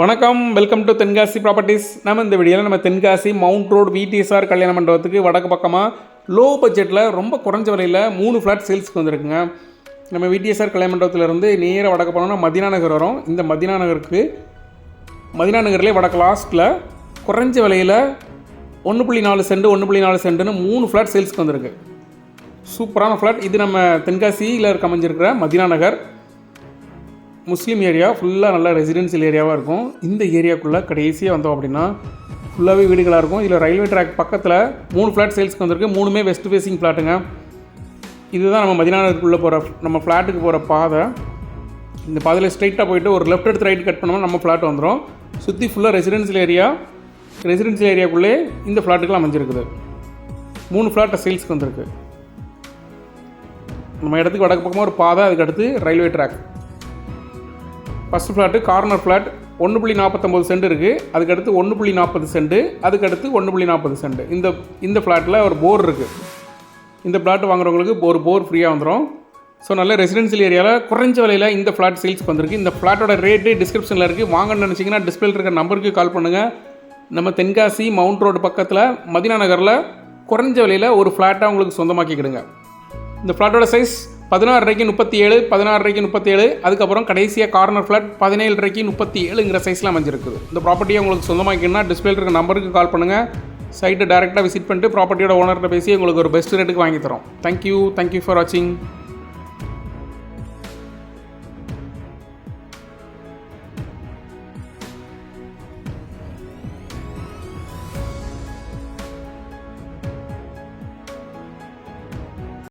வணக்கம். Welcome to Tenkasi properties நம்ம இந்த வீடியோவில் நம்ம தென்காசி மவுண்ட் ரோடு விடிஎஸ்ஆர் கல்யாண மண்டபத்துக்கு வடக்கு பக்கமாக லோ பட்ஜெட்டில் ரொம்ப குறைஞ்ச விலையில் மூணு ஃப்ளாட் சேல்ஸ்க்கு வந்திருக்குங்க. நம்ம விடிஎஸ்ஆர் கல்யாண மண்டபத்திலேருந்து நேராக வடக்கு போனோம்னா மதினா நகர் வரும். இந்த மதினா நகருக்கு மதினா நகர்லேயே வடக்கு லாஸ்ட்டில் குறைஞ்ச விலையில் ஒன்று புள்ளி நாலு சென்ட் ஒன்று புள்ளி நாலு சென்ட்டுன்னு மூணு ஃப்ளாட் சேல்ஸ்க்கு வந்திருக்கு. சூப்பரான ஃப்ளாட் இது நம்ம தென்காசியில் இருக்க அமைஞ்சிருக்கிற மதினா நகர். முஸ்லீம் ஏரியா ஃபுல்லாக நல்ல ரெசிடென்சியல் ஏரியாவாக இருக்கும். இந்த ஏரியாக்குள்ளே கடைசியாக வந்தோம் அப்படின்னா ஃபுல்லாகவே வீடுகளாக இருக்கும். இதில் ரயில்வே ட்ராக் பக்கத்தில் மூணு ஃப்ளாட் சேல்ஸ்க்கு வந்திருக்கு. மூணுமே வெஸ்ட் ஃபேஸிங் ஃப்ளாட்டுங்க இதுதான் நம்ம மதினானருக்குள்ளே போகிற நம்ம ஃப்ளாட்டுக்கு போகிற பாதை. இந்த பாதையில் ஸ்ட்ரைட்டாக போயிட்டு ஒரு லெஃப்ட் எடுத்து ரைட் கட் பண்ணோம்னா நம்ம ஃப்ளாட் வந்துடும் சுற்றி ஃபுல்லாக ரெசிடென்சியல் ஏரியா ரெசிடென்சியல் ஏரியாக்குள்ளே இந்த ஃப்ளாட்டுக்குலாம் அமைஞ்சிருக்குது. மூணு ஃப்ளாட்டை சேல்ஸ்க்கு வந்திருக்கு. நம்ம இடத்துக்கு வடக்கு பக்கமாக ஒரு பாதை அதுக்கு அடுத்து railway track first flat corner flat ஒன்று புள்ளி நாற்பத்தொம்போது சென்ட் இருக்குது அதுக்கடுத்து ஒன்று புள்ளி நாற்பது சென்ட் அதுக்கடுத்து ஒன்று புள்ளி நாற்பது சென்ட் இந்த இந்த ஃப்ளாட்டில் ஒரு போர் இருக்குது இந்த ஃப்ளாட் வாங்குறவங்களுக்கு ஒரு போர் ஃப்ரீயாக வந்துடும் ஸோ நல்ல ரெசிடென்சியல் ஏரியாவில் குறைஞ்ச விலையில் இந்த ஃப்ளாட் சேல்ஸ்க்கு வந்திருக்கு. இந்த ஃப்ளாட்டோட ரேட்டு டிஸ்கிரிப்ஷனில் இருக்குது வாங்கன்னு நினச்சிங்கன்னா டிஸ்பிளேல இருக்கிற நம்பருக்கு கால் பண்ணுங்கள் நம்ம தென்காசி மவுண்ட் ரோடு பக்கத்தில் மதினா நகரில் குறைஞ்ச விலையில் ஒரு ஃப்ளாட்டாக உங்களுக்கு சொந்தமாக்கிக்கிடுங்க. இந்த ஃப்ளாட்டோட சைஸ் பதினாறரைக்கு முப்பத்தி ஏழு பதினாறரைக்கு முப்பத்தி ஏழு அதுக்கப்புறம் கடைசியாக கார்னர் ஃப்ளாட் பதினேழரைக்கு முப்பத்தி ஏழுங்கிற சைஸில் அமைஞ்சிருக்குது. இந்த ப்ராப்பர்ட்டியை உங்களுக்கு சொந்தமாக்கினா டிஸ்பிளேல இருக்க நம்பருக்கு கால் பண்ணுங்கள் சைட்டை டேரெக்டாக விசிட் பண்ணிட்டு ப்ராப்பர்ட்டியோட ஓனர்கிட்ட பேசி உங்களுக்கு ஒரு பெஸ்ட் ரேட்டுக்கு வாங்கி தரோம். தேங்க்யூ தேங்க்யூ ஃபார் வாட்சிங்